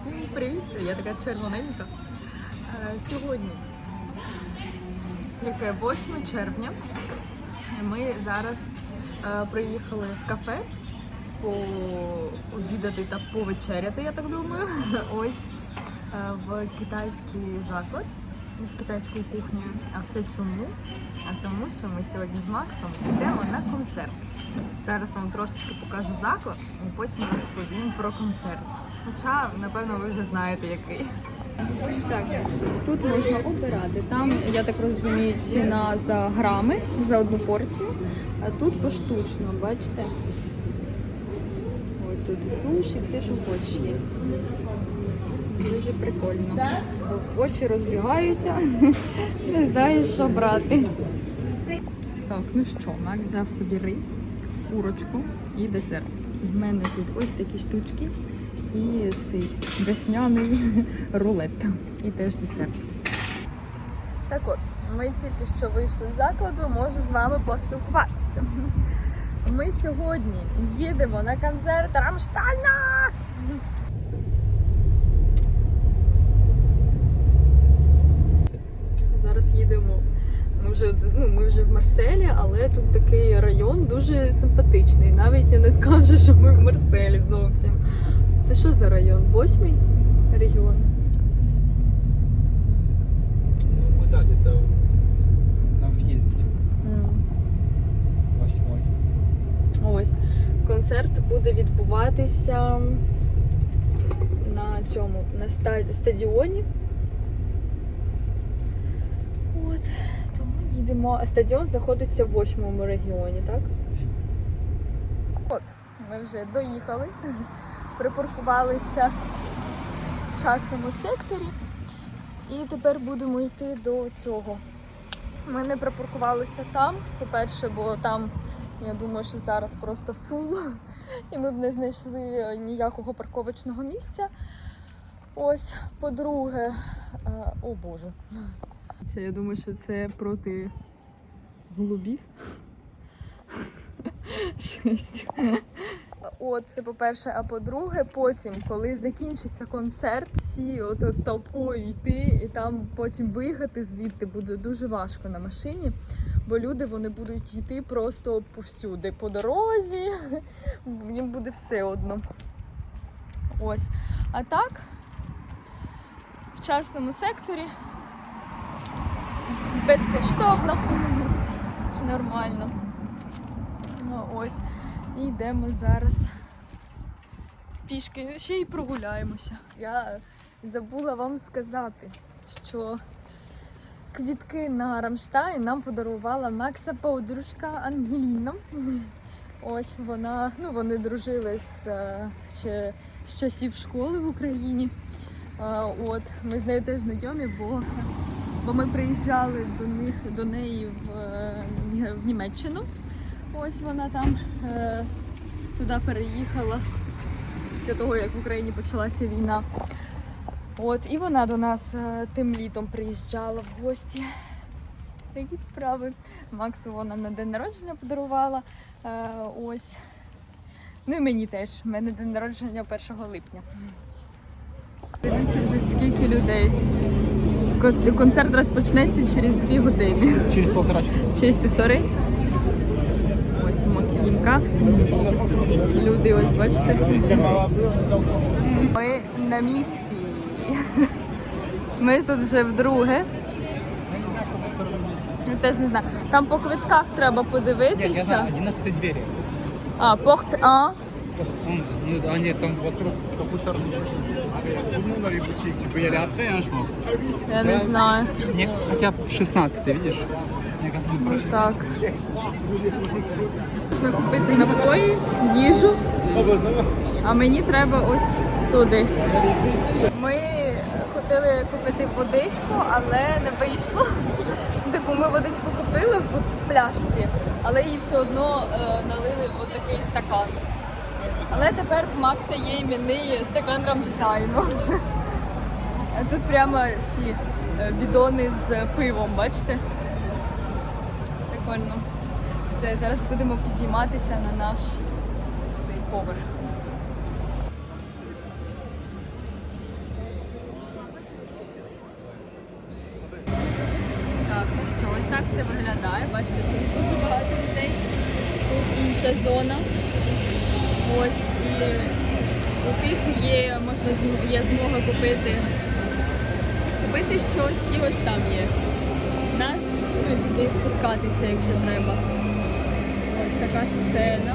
Всім привіт! Я така червоненька. Е, Сьогодні, яке 8 червня, ми зараз е, приїхали в кафе пообідати та повечеряти, я так думаю. Ось е, в китайський заклад з китайською кухнею. А все чому? А тому, що ми сьогодні з Максом йдемо на концерт. Зараз вам трошечки покажу заклад і потім розповім про концерт. Хоча, напевно, ви вже знаєте який. Так, тут можна обирати. Там, я так розумію, ціна за грами за одну порцію, а тут поштучно, бачите? Ось тут і суші, все, що хочеш. Дуже прикольно. Очі розбігаються, не знаєш, що брати. Так, ну що, Макс взяв собі рис, курочку і десерт. В мене тут ось такі штучки і цей весняний рулет. І теж десерт. Так от, ми тільки що вийшли з закладу, можу з вами поспілкуватися. Ми сьогодні їдемо на концерт Рамштайна! Зараз їдемо. Ми вже ну, ми вже в Марселі, але тут такий район дуже симпатичний. Навіть я не скажу, що ми в Марселі зовсім. Це що за район? Восьмий регіон? Ну, да, где-то на въезде. Восьмой. Ось концерт буде відбуватися на цьому на стадіоні. От, їдемо. Стадіон знаходиться в восьмому регіоні, так? От, ми вже доїхали, припаркувалися в частному секторі. І тепер будемо йти до цього. Ми не припаркувалися там, по-перше, бо там я думаю, що зараз просто фул, і ми б не знайшли ніякого парковочного місця. Ось, по-друге, е, о Боже. Це я думаю, що це проти голубів. Шесть. От, це по-перше, а по-друге, потім, коли закінчиться концерт, всі от, от толпою йти і там потім виїхати звідти буде дуже важко на машині бо люди вони будуть йти просто повсюди, по дорозі, їм буде все одно. Ось. А так, в частному секторі безкоштовно, нормально. Ну, ось. І йдемо зараз пішки, ще й прогуляємося. Я забула вам сказати, що Квітки на Рамштайн нам подарувала Макса подружка Ангеліна. Ось вона, ну вони дружили з, е, ще з часів школи в Україні. От ми з нею теж знайомі, бо, бо ми приїжджали до них до неї в, е, в Німеччину. Ось вона там е, туди переїхала після того, як в Україні почалася війна. От, і вона до нас е, тим літом приїжджала в гості. Такі справи. Максу вона на день народження подарувала. Ось. Ну і мені теж. У мене день народження 1 липня. Дивіться вже скільки людей. Кон- Концерт розпочнеться через 2 години. Через полтора часа. Через півтори. Ось Максимка. Люди, ось бачите. Ми на місці. Ми тут вже вдруге. Я теж не знаю. Там по квитках треба Нет, я подивитися. знаю, 11 двери. А, порт А. Ну, они там вокруг, в какую сторону Типа, я après, hein, je pense. Я не знаю. Не, хотя бы 16 видишь? Мне кажется, будет. Так. Можна купити напої, їжу. А мені треба ось туди. Ми хотіли купити водичку, але не вийшло. Типу ми водичку купили в пляшці, але її все одно е, налили в такий стакан. Але тепер в Макса є іменний стакан Рамштайну. Тут прямо ці е, бідони з пивом, бачите? Прикольно. Все, зараз будемо підійматися на наш цей поверх. Так, ну що, ось так все виглядає. Бачите, тут дуже багато людей. Тут інша зона. Ось і у тих є, можна є змога купити, купити щось, і ось там є. Нас ну, тільки спускатися, якщо треба. Ось така сцена.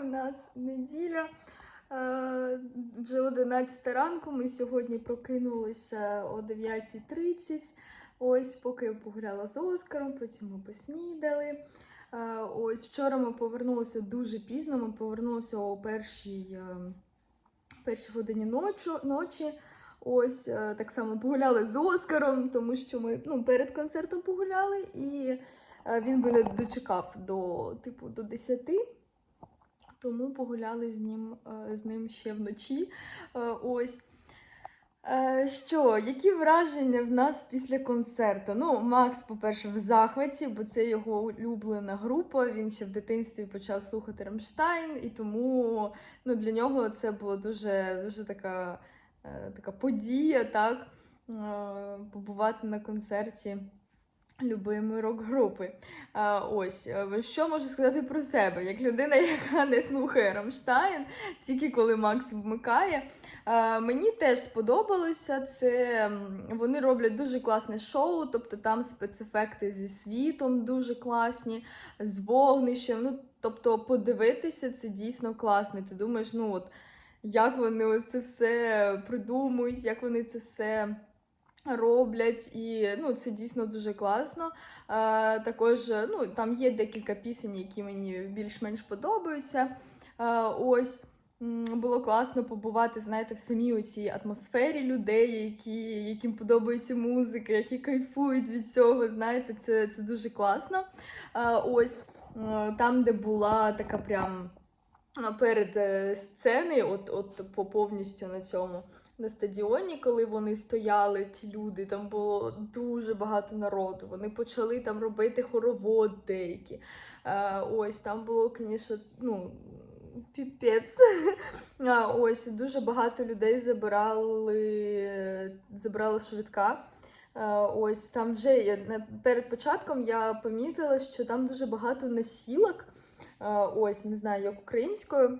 У нас неділя. е, Вже 11 ранку. Ми сьогодні прокинулися о 9.30. Ось, поки я погуляла з Оскаром, потім ми поснідали. Е, Ось вчора ми повернулися дуже пізно. Ми повернулися о першій, е, першій годині ночі. Ось так само погуляли з Оскаром, тому що ми ну, перед концертом погуляли, і він би не дочекав до типу до 10. Тому погуляли з ним, е, з ним ще вночі. Е, Ось. Е, що, які враження в нас після концерту? Ну, Макс, по-перше, в захваті, бо це його улюблена група. Він ще в дитинстві почав слухати Рамштайн, і тому ну, для нього це була дуже, дуже така, така подія, так? Побувати на концерті любимої рок-групи. Ось, е, що можу сказати про себе? Як людина, яка не слухає Рамштайн, тільки коли Макс вмикає. Мені теж сподобалося це. Вони роблять дуже класне шоу, тобто там спецефекти зі світом дуже класні, з вогнищем. Ну, тобто, подивитися це дійсно класно. Ти думаєш, ну от як вони це все придумують, як вони це все роблять, і ну, це дійсно дуже класно. Е, також е, ну, там є декілька пісень, які мені більш-менш подобаються. Е, ось. Було класно побувати, знаєте, в самій цій атмосфері людей, які, яким подобається музика, які кайфують від цього. Знаєте, це, це дуже класно. А, ось е, там, де була така прям перед е, сцени, от, от по повністю на цьому. На стадіоні, коли вони стояли, ті люди, там було дуже багато народу. Вони почали там робити хоровод деякі. Е, ось там було, звісно, ну, піпець. А, ось дуже багато людей забирали, забирала швидка. Е, Ось там вже перед початком я помітила, що там дуже багато насілок. Е, Ось, не знаю, як українською.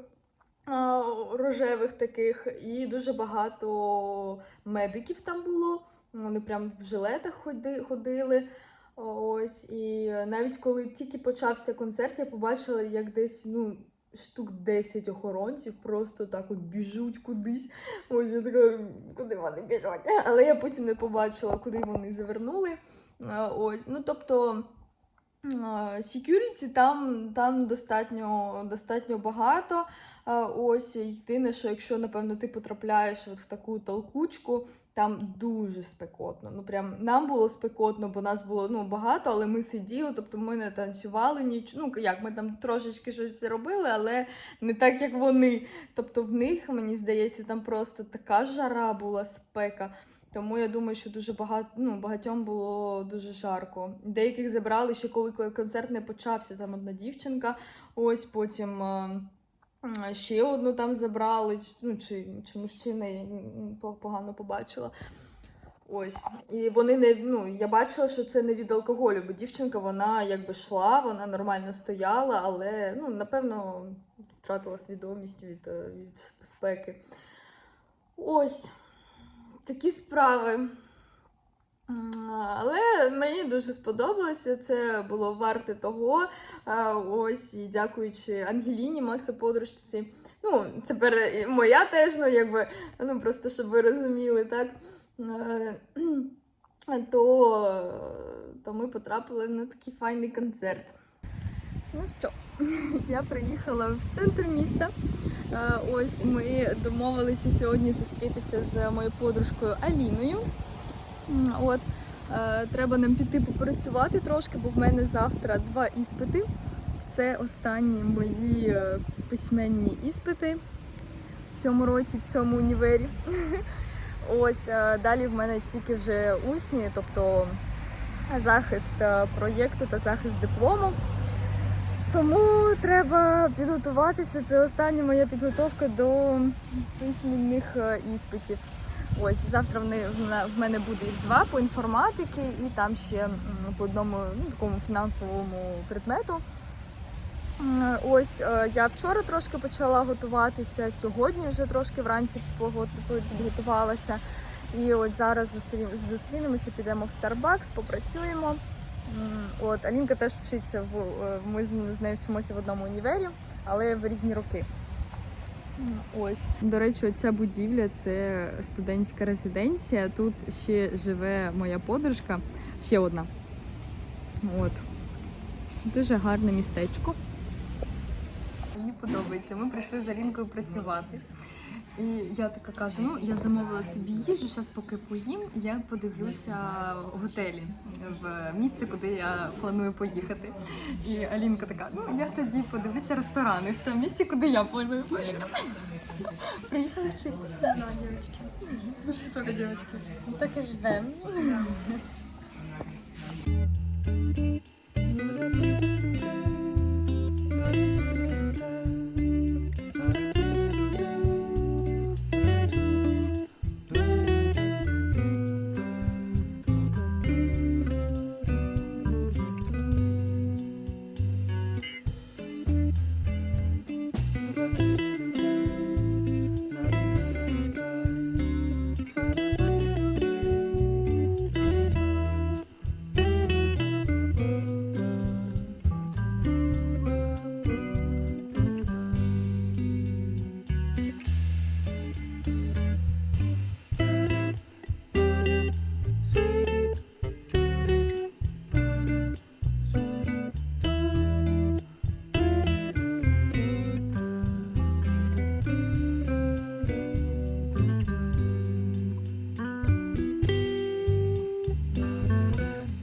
Рожевих таких, і дуже багато медиків там було. Вони прям в жилетах ходи- ходили. Ось, і навіть коли тільки почався концерт, я побачила, як десь ну, штук 10 охоронців просто так от біжуть кудись. Ось я така, куди вони біжать? Але я потім не побачила, куди вони завернули. Ось, ну тобто. Security там, там достатньо, достатньо багато. Ось єдине, що якщо, напевно, ти потрапляєш от в таку толкучку, там дуже спекотно. Ну прям нам було спекотно, бо нас було ну, багато, але ми сиділи, тобто ми не танцювали ніч. Ну як ми там трошечки щось робили, але не так, як вони. Тобто в них, мені здається, там просто така жара була спека. Тому я думаю, що дуже багато ну, багатьом було дуже жарко. Деяких забрали ще коли концерт не почався. Там одна дівчинка, ось потім. Ще одну там забрали, ну чи, чи мужчина, я погано побачила. Ось. І вони не. Ну, я бачила, що це не від алкоголю, бо дівчинка вона якби йшла, вона нормально стояла, але ну, напевно втратила свідомість від, е, від спеки. Ось такі справи. Мені дуже сподобалося, це було варте того. Ось і дякуючи Ангеліні, Макса подружці. Ну, тепер моя теж, ну якби, ну просто щоб ви розуміли, так. То, то ми потрапили на такий файний концерт. Ну що, я приїхала в центр міста. Ось ми домовилися сьогодні зустрітися з моєю подружкою Аліною. От треба нам піти попрацювати трошки, бо в мене завтра два іспити. Це останні мої е, письменні іспити в цьому році, в цьому універі. Ось е, далі в мене тільки вже усні, тобто захист е, проєкту та захист диплому. Тому треба підготуватися. Це остання моя підготовка до письменних е, іспитів. Ось завтра в мене- буде їх два по інформатики і там ще по одному ну, такому фінансовому предмету. Ось е, я вчора трошки почала готуватися, сьогодні вже трошки вранці підготувалася. І от зараз зустрінемося, підемо в Starbucks, попрацюємо. От Алінка теж вчиться в е, ми з нею вчимося в одному універі, але в різні роки. Ось. До речі, оця будівля це студентська резиденція. Тут ще живе моя подружка, ще одна. От. Дуже гарне містечко. Мені подобається. Ми прийшли з лінкою працювати. І я така кажу: ну я замовила собі їжу, зараз поки поїм, я подивлюся готелі в місце, куди я планую поїхати. І Алінка така: ну я тоді подивлюся ресторани в тому місці, куди я планую поїхати. Приїхали вчитися. Да. Ну что только девочки. Так і живемо.